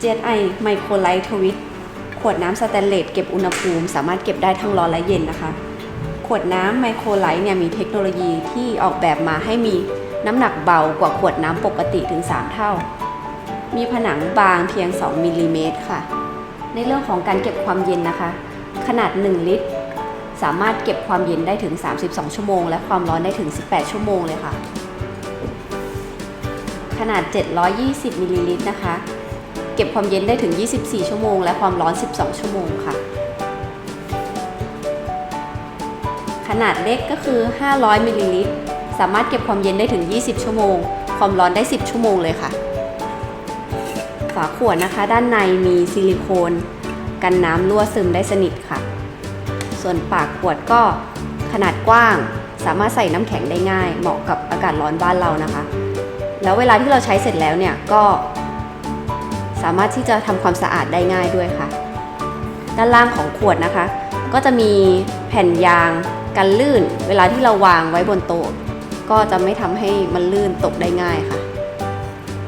GSI Microlite Twist ขวดน้ำสแตนเลสเก็บอุณหภูมิ สามารถเก็บได้ทั้งร้อนและเย็นนะคะ ขวดน้ำไมโครไลท์เนี่ยมีเทคโนโลยีที่ออกแบบมาให้มีน้ำหนักเบากว่าขวดน้ำปกติถึง 3 เท่า มีผนังบางเพียง 2มิลลิเมตรค่ะ ในเรื่องของการเก็บความเย็นนะคะ ขนาด 1 ลิตร สามารถเก็บความเย็นได้ถึง 32 ชั่วโมง และความร้อนได้ถึง 18 ชั่วโมงเลยค่ะ ขนาด 720มิลลิลิตรนะคะ เก็บความเย็นได้ถึง 24 ชั่วโมง และความร้อน 12 ชั่วโมงค่ะ ขนาดเล็กก็คือ 500มิลลิลิตร สามารถเก็บความเย็นได้ถึง 20 ชั่วโมง ความร้อนได้ 10 ชั่วโมงเลยค่ะ ฝาขวดนะคะ ด้านในมีซิลิโคน กันน้ำรั่วซึมได้สนิทค่ะ ส่วนปากขวดก็ขนาดกว้าง สามารถใส่น้ำแข็งได้ง่าย เหมาะกับอากาศร้อนบ้านเรานะคะ แล้วเวลาที่เราใช้เสร็จแล้วเนี่ยก็ สามารถที่จะทำความสะอาดได้ง่ายด้วยค่ะ ด้านล่างของขวดนะคะ ก็จะมีแผ่นยางกันลื่น เวลาที่เราวางไว้บนโต๊ะก็จะไม่ทำให้มันลื่นตกได้ง่ายค่ะ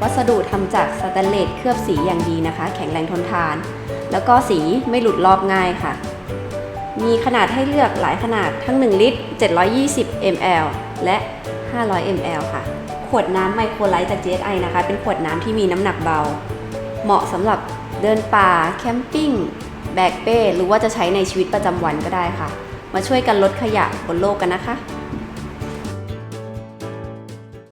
วัสดุทำจากสแตนเลสเคลือบสีอย่างดีนะคะ แข็งแรงทนทาน แล้วก็สีไม่หลุดลอกง่ายค่ะ มีขนาดให้เลือกหลายขนาดทั้ง 1 ลิตร 720 ml และ 500 ml ค่ะ ขวดน้ำไมโครไลท์จาก GSI นะคะ เป็นขวดน้ำที่มีน้ำหนักเบา เหมาะสำหรับเดินป่า แคมปิ้ง แบกเป้ หรือว่าจะใช้ในชีวิตประจำวันก็ได้ค่ะ มาช่วยกันลดขยะบนโลกกันนะคะ